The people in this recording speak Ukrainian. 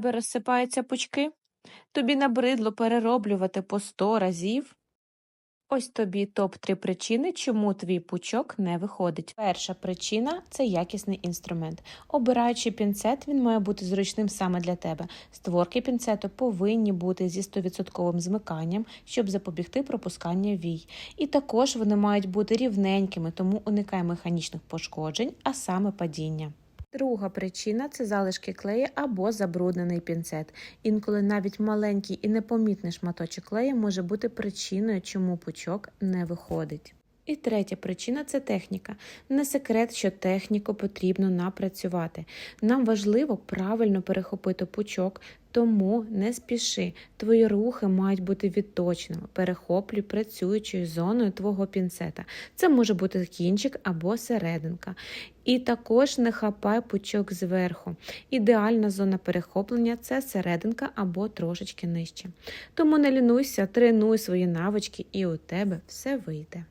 тебе розсипаються пучки? Тобі набридло перероблювати по сто разів? Ось тобі топ-3 причини, чому твій пучок не виходить. Перша причина це якісний інструмент. Обираючи пінцет, він має бути зручним саме для тебе. Створки пінцету повинні бути зі 100% змиканням, щоб запобігти пропусканню вій. І також вони мають бути рівненькими, тому уникай механічних пошкоджень, а саме падіння. Друга причина це залишки клею або забруднений пінцет. Інколи навіть маленький і непомітний шматочок клею може бути причиною, чому пучок не виходить. І третя причина це техніка. Не секрет, що техніку потрібно напрацювати. Нам важливо правильно перехопити пучок, тому не спіши. Твої рухи мають бути відточними. Перехоплюй працюючою зоною твого пінцета. Це може бути кінчик або серединка. І також не хапай пучок зверху. Ідеальна зона перехоплення це серединка або трошечки нижче. Тому не лінуйся, тренуй свої навички, і у тебе все вийде.